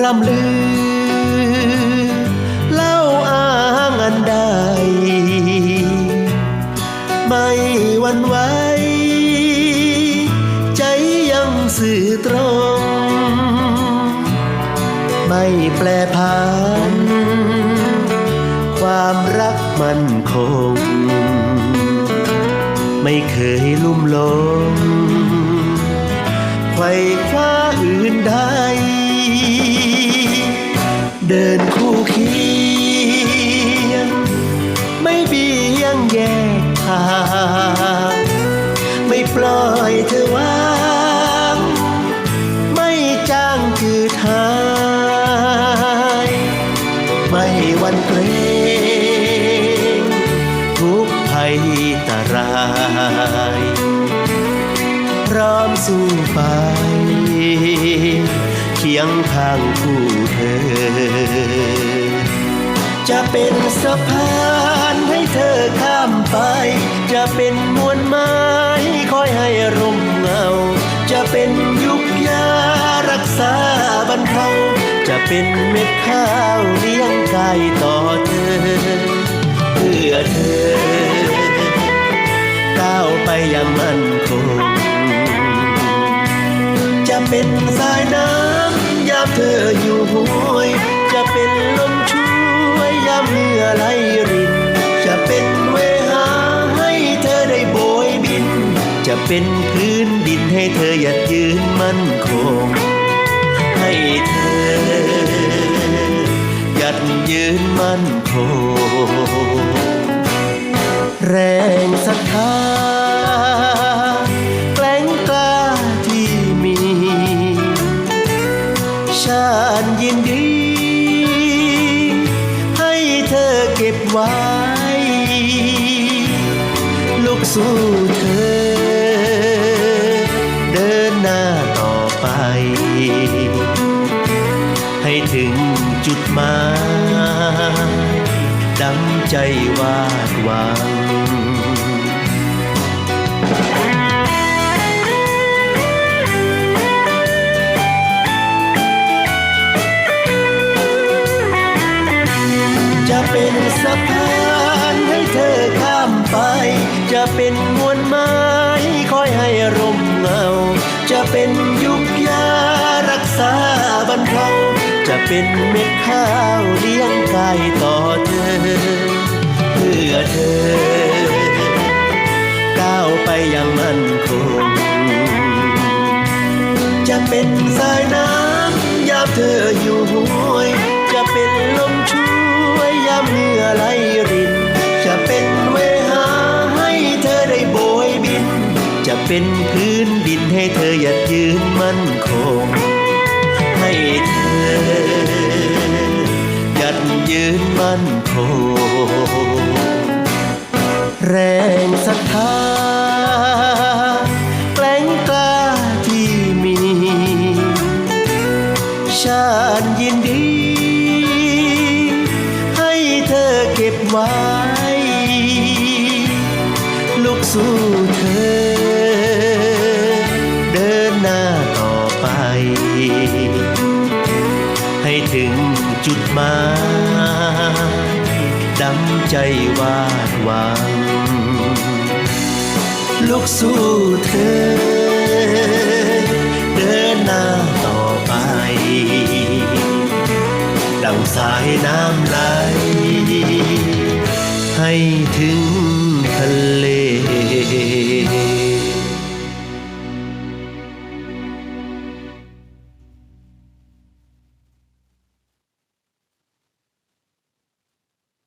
ร่ำลือ เล่าอ้างอันใด ไม่หวันไหวใจยังสื่อตรง ไม่แปลผันความรักมันคง ไม่เคยลุ่มหลงไขว่คว้าอื่นใด เดินคู่เคียง ไม่เบี่ยงแยกทางไม่ปล่อยเธอวางไม่จ้างจืดหายไม่วันเกรงทุกภัยตราย พร้อมสู้ไป คียงข้างคู่เธอ จะเป็นสะพานให้เธอข้ามไป จะเป็นมวลไม้คอยให้ร่มเงา จะเป็นยุกยารักษาบรรเทาจะเป็นเม็ดข้าวเลี้ยงกายต่อเธอ เพื่อเธอ ก้าวไปอย่างมั่นคงจะเป็นสายน้ำยา หวยจะเป็นลมช่วยยามเหงื่อไหลริน จะเป็นเวหาให้เธอได้โบยบิน จะเป็นพื้นดินให้เธอหยัดยืนมั่นคง ให้เธอหยัดยืนมั่นคงแรงศรัทธา ไว้ลูกสู้เธอ เดินหน้าต่อไป ให้ถึงจุดหมายดังใจวาดหวัง จะเป็นมวลไม้คอยให้ร่มเงา จะเป็นยุกยารักษาบรรเทาจะเป็นเม็ดข้าวเลี้ยงกายต่อเธอ เพื่อเธอ ก้าวไปอย่างมั่นคง จะเป็นสายน้ำยามเธออยู่ห้วย จะเป็นลมช่วย เป็นพื้นดินให้เธอหยัดยืนมั่นคง ให้เธอหยัดยืนมั่นคง แรงศรัทธาแกล้งกล้าที่มี ชาติยินดี ให้เธอเก็บไว้ ลูกสู้เธอ ให้ถึงจุดหมายดังใจวาดหวังลูกสู้เธอ เดินหน้าต่อไป ดังสายน้ำไหลให้ถึงทะเล